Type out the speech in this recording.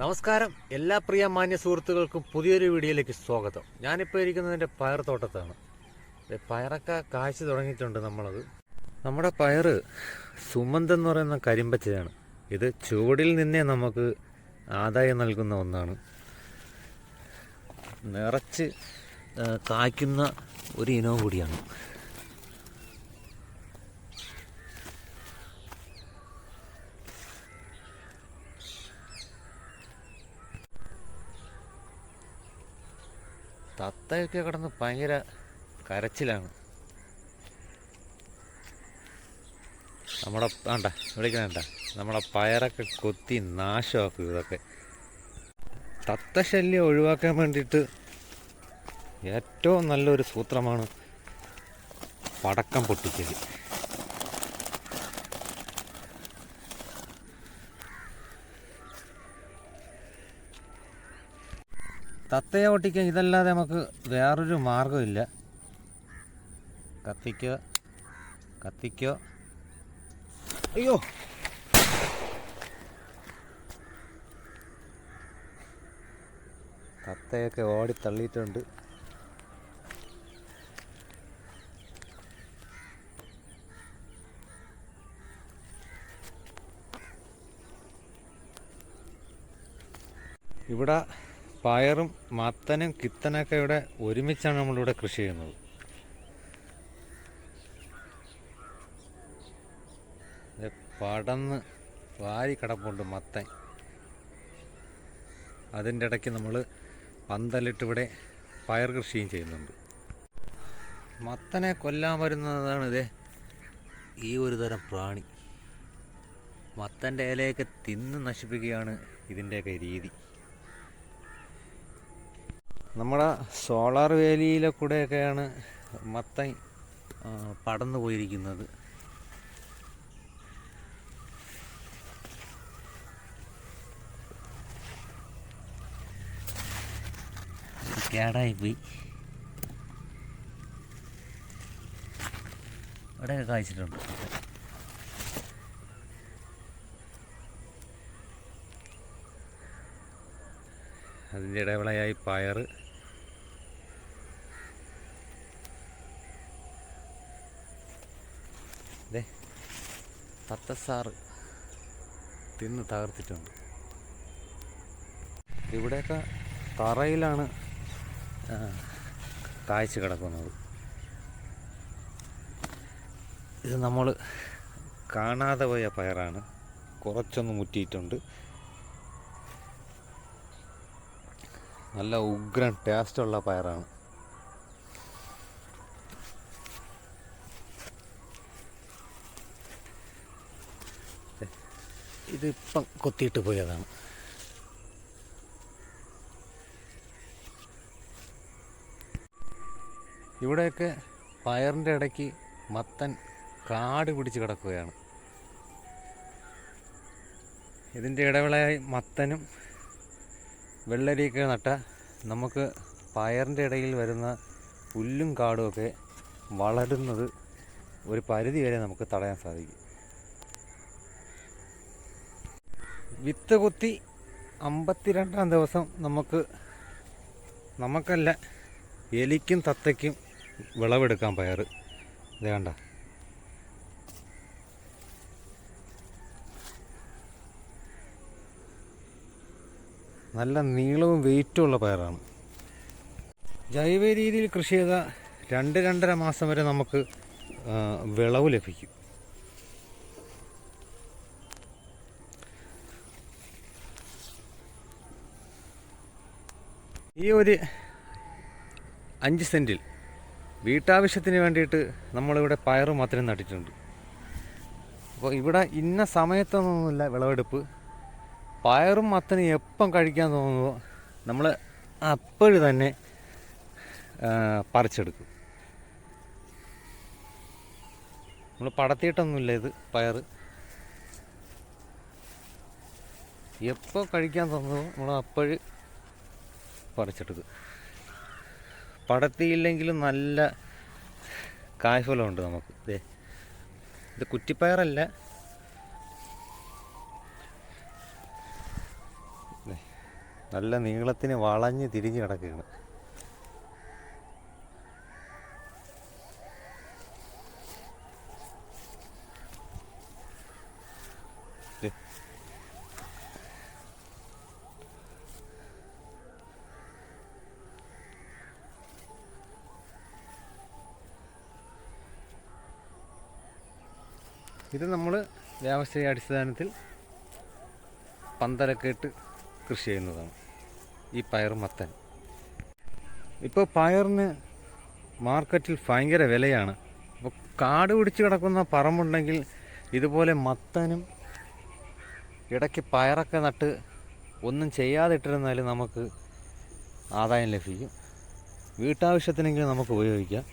നമസ്കാരം. എല്ലാ പ്രിയ മാന്യ സുഹൃത്തുക്കൾക്കും പുതിയൊരു വീഡിയോയിലേക്ക് സ്വാഗതം. ഞാനിപ്പോൾ ഇരിക്കുന്നതിന്റെ പയർ തോട്ടത്താണ് പയറൊക്കെ കാഴ്ച തുടങ്ങിയിട്ടുണ്ട് നമ്മളത്. നമ്മുടെ പയറ് സുമന്ത് എന്ന് പറയുന്ന കരിമ്പച്ചയാണ്. ഇത് ചുവടിൽ നിന്നേ നമുക്ക് ആദായം നൽകുന്ന ഒന്നാണ്. നിറച്ച് കായ്ക്കുന്ന ഒരു ഇനവും കൂടിയാണ്. തത്തയൊക്കെ കിടന്ന് ഭയങ്കര കരച്ചിലാണ്. നമ്മുടെ വേണ്ട വിളിക്കണേണ്ട നമ്മുടെ പയറൊക്കെ കൊത്തി നാശമാക്കും ഇതൊക്കെ. തത്ത ശല്യം ഒഴിവാക്കാൻ വേണ്ടിയിട്ട് ഏറ്റവും നല്ലൊരു സൂത്രമാണ് പടക്കം പൊട്ടിക്കൽ തത്തയെ ഓട്ടിക്കാൻ ഇതല്ലാതെ നമുക്ക് വേറൊരു മാർഗമില്ല കത്തിക്കോ കത്തിക്കോ. അയ്യോ. തത്തയൊക്കെ ഓടി തള്ളിയിട്ടുണ്ട്. ഇവിടെ പയറും മത്തനും കിത്തനൊക്കെ ഇവിടെ ഒരുമിച്ചാണ് നമ്മളിവിടെ കൃഷി ചെയ്യുന്നത്. പടന്ന് വാരി കിടപ്പുണ്ട് മത്തൻ. അതിന്റെ ഇടയ്ക്ക് നമ്മൾ പന്തലിട്ടിവിടെ പയർ കൃഷിയും ചെയ്യുന്നുണ്ട്. മത്തനെ കൊല്ലാൻ വരുന്നതാണ് ഇതേ ഈ ഒരു തരം പ്രാണി. മത്തന്റെ ഇലയൊക്കെ തിന്ന് നശിപ്പിക്കുകയാണ് ഇതിന്റെയൊക്കെ രീതി. നമ്മുടെ സോളാർ വേലിയിലെ കൂടെയൊക്കെയാണ് മത്തൻ പടന്നു പോയിരിക്കുന്നത്. കേടായി പോയി ഇവിടെയൊക്കെ കായ്ച്ചിട്ടുണ്ട്. അതിന്റെ ഇടവേളയായി പയർ ദേ തത്തസാറ് തിന്ന് തകർത്തിട്ടുണ്ട്. ഇവിടെയൊക്കെ തറയിലാണ് കാഴ്ച കിടക്കുന്നത്. ഇത് നമ്മൾ കാണാതെ പോയ പയറാണ്. കുറച്ചൊന്ന് മുറ്റിയിട്ടുണ്ട്. നല്ല ഉഗ്രൻ ടേസ്റ്റുള്ള പയറാണ്. ഇതിപ്പം കൊത്തിയിട്ട് പോയതാണ്. ഇവിടെയൊക്കെ പയറിന്റെ ഇടയ്ക്ക് മത്തൻ കാട് പിടിച്ച് കിടക്കുകയാണ്. ഇതിന്റെ ഇടവേളയായി മത്തനും വെള്ളരിയൊക്കെ നട്ട നമുക്ക് പയറിന്റെ ഇടയിൽ വരുന്ന പുല്ലും കാടുമൊക്കെ വളരുന്നത് ഒരു പരിധി വരെ നമുക്ക് തടയാൻ സാധിക്കും. വിത്ത് കുത്തി അമ്പത്തിരണ്ടാം ദിവസം നമുക്ക് നമുക്കല്ല എലിക്കും തത്തയ്ക്കും വിളവെടുക്കാൻ പയർ ഇത് കണ്ട. നല്ല നീളവും വെയിറ്റും ഉള്ള പയറാണ്. ജൈവ രീതിയിൽ കൃഷി ചെയ്ത രണ്ട് രണ്ടര മാസം വരെ നമുക്ക് വിളവ് ലഭിക്കും. ഈ ഒരു അഞ്ച് സെന്റിൽ വീട്ടാവശ്യത്തിന് വേണ്ടിയിട്ട് നമ്മളിവിടെ പയറും മാത്രം നട്ടിട്ടുണ്ട്. അപ്പോൾ ഇവിടെ ഇന്ന സമയത്തൊന്നുമില്ല വിളവെടുപ്പ്. പയറും മത്തനും എപ്പം കഴിക്കാൻ തോന്നുമോ നമ്മൾ അപ്പോഴും തന്നെ പറിച്ചെടുക്കും. നമ്മൾ പടത്തിയിട്ടൊന്നുമില്ല ഇത് പയർ എപ്പോൾ കഴിക്കാൻ തോന്നുമോ നമ്മൾ അപ്പോഴ് പറിച്ചെടുക്കും പടത്തിയില്ലെങ്കിലും നല്ല കായ്ഫലമുണ്ട് നമുക്ക്. ദേ ഇത് കുറ്റിപ്പയറല്ല. നല്ല നീളത്തിന് വളഞ്ഞ് തിരിഞ്ഞ് കിടക്കുകയാണ്. ഇത് നമ്മൾ വ്യാവസായിക അടിസ്ഥാനത്തിൽ പന്തലൊക്കെ ഇട്ട് കൃഷി ചെയ്യുന്നതാണ്. ഈ പയർ മത്തൻ. ഇപ്പോൾ പയറിന് മാർക്കറ്റിൽ ഭയങ്കര വിലയാണ്. അപ്പോൾ കാട് പിടിച്ച് കിടക്കുന്ന പറമ്പുണ്ടെങ്കിൽ ഇതുപോലെ മത്തനും ഇടയ്ക്ക് പയറൊക്കെ നട്ട് ഒന്നും ചെയ്യാതെ ഇട്ടിരുന്നാൽ നമുക്ക് ആദായം ലഭിക്കും. വീട്ടാവശ്യത്തിനെങ്കിലും നമുക്ക് ഉപയോഗിക്കാം.